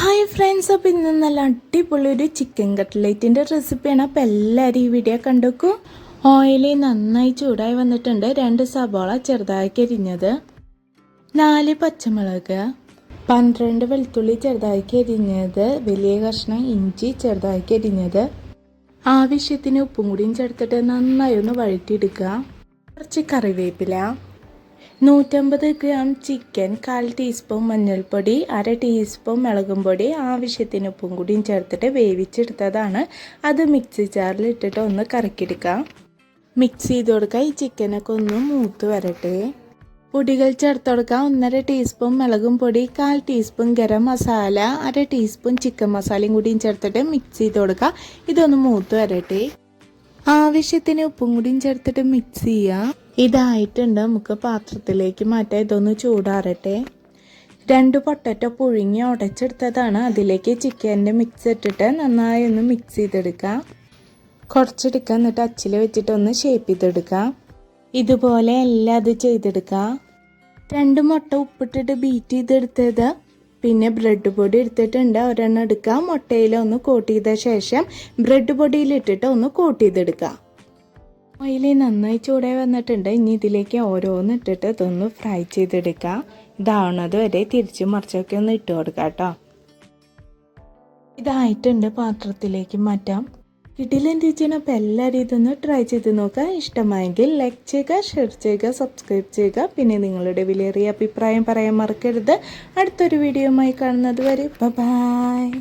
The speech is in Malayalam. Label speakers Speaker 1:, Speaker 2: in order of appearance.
Speaker 1: ഹായ് ഫ്രണ്ട്സ് അപ്പോൾ ഇന്ന് നല്ല അടിപൊളി ഒരു ചിക്കൻ കട്ട്ലേറ്റിന്റെ റെസിപ്പിയാണ് അപ്പോൾ എല്ലാവരും ഈ വീഡിയോ കണ്ടുവെക്കൂ ഓയിൽ നന്നായി ചൂടായി വന്നിട്ടുണ്ട്. രണ്ട് സബോള ചെറുതായി കരിഞ്ഞത് നാല് പച്ചമുളക്. പന്ത്രണ്ട് വെളുത്തുള്ളി ചെറുതായി കരിഞ്ഞത് വലിയ കഷ്ണം ഇഞ്ചി ചെറുതായി അരിഞ്ഞത്. ആവശ്യത്തിന് ഉപ്പും കൂടിയും ചേർത്തിട്ട് നന്നായി ഒന്ന് വഴറ്റിയെടുക്കുക. കുറച്ച് കറിവേപ്പില. നൂറ്റമ്പത് ഗ്രാം ചിക്കൻ കാൽ ടീസ്പൂൺ മഞ്ഞൾപ്പൊടി അര ടീസ്പൂൺ മുളകും പൊടി ആവശ്യത്തിന് ഉപ്പും കൂടിയും ചേർത്തിട്ട് വേവിച്ചെടുത്തതാണ്. അത് മിക്സി ജാറിൽ ഇട്ടിട്ട് ഒന്ന് കറക്കിയെടുക്കാം മിക്സ് ചെയ്ത് കൊടുക്കുക. ഈ ചിക്കനൊക്കെ ഒന്ന് മൂത്ത് വരട്ടെ. പൊടികൾ ചേർത്ത് കൊടുക്കുക. ഒന്നര ടീസ്പൂൺ മുളകും പൊടി കാൽ ടീസ്പൂൺ ഗരം മസാല അര ടീസ്പൂൺ ചിക്കൻ മസാലയും കൂടിയും ചേർത്തിട്ട് മിക്സ് ചെയ്ത് കൊടുക്കുക. ഇതൊന്ന് മൂത്ത് വരട്ടെ. ആവശ്യത്തിന് ഉപ്പും കൂടിയും ചേർത്തിട്ട് മിക്സ് ചെയ്യുക ഇതായിട്ടുണ്ട്. നമുക്ക് പാത്രത്തിലേക്ക് മാറ്റാം. ഇതൊന്ന് ചൂടാറട്ടെ. രണ്ട് പൊട്ടറ്റോ പുഴുങ്ങി ഉടച്ചെടുത്തതാണ്. അതിലേക്ക് ചിക്കന്റെ മിക്സ് ഇട്ടിട്ട് നന്നായി ഒന്ന് മിക്സ് ചെയ്തെടുക്കുക കുറച്ചെടുക്കുക എന്നിട്ട് അച്ചിൽ വെച്ചിട്ട് ഒന്ന് ഷേപ്പ് ചെയ്തെടുക്കുക ഇതുപോലെ എല്ലാം അത് ചെയ്തെടുക്കുക രണ്ട് മുട്ട ഉപ്പിട്ടിട്ട് ബീറ്റ് ചെയ്തെടുത്തത് പിന്നെ ബ്രെഡ് പൊടി എടുത്തിട്ടുണ്ട്. ഒരെണ്ണം എടുക്കുക. മുട്ടയിൽ ഒന്ന് കോട്ട് ചെയ്ത ശേഷം ബ്രെഡ് പൊടിയിലിട്ടിട്ട് ഒന്ന് കോട്ട് ചെയ്തെടുക്കുക. ഓയിൽ നന്നായി ചൂടായി വന്നിട്ടുണ്ട്. ഇനി ഇതിലേക്ക് ഓരോന്ന് ഇട്ടിട്ട് ഇതൊന്ന് ഫ്രൈ ചെയ്തെടുക്കുക. ഇതാവണത് വരെ തിരിച്ച് മറിച്ചൊക്കെ ഒന്ന് ഇട്ട് കൊടുക്കുക കേട്ടോ. ഇതായിട്ടുണ്ട് പാത്രത്തിലേക്ക് മാറ്റാം. കിട്ടില്ല ടീച്ചറിന് അപ്പോൾ എല്ലാവരും ഇതൊന്ന് ട്രൈ ചെയ്ത് നോക്കുക. ഇഷ്ടമായെങ്കിൽ ലൈക്ക് ചെയ്യുക ഷെയർ ചെയ്യുക സബ്സ്ക്രൈബ് ചെയ്യുക. പിന്നെ നിങ്ങളുടെ വിലയേറിയ അഭിപ്രായം പറയാൻ മറക്കരുത്. അടുത്തൊരു വീഡിയോയുമായി കാണുന്നത് വരെ ബൈ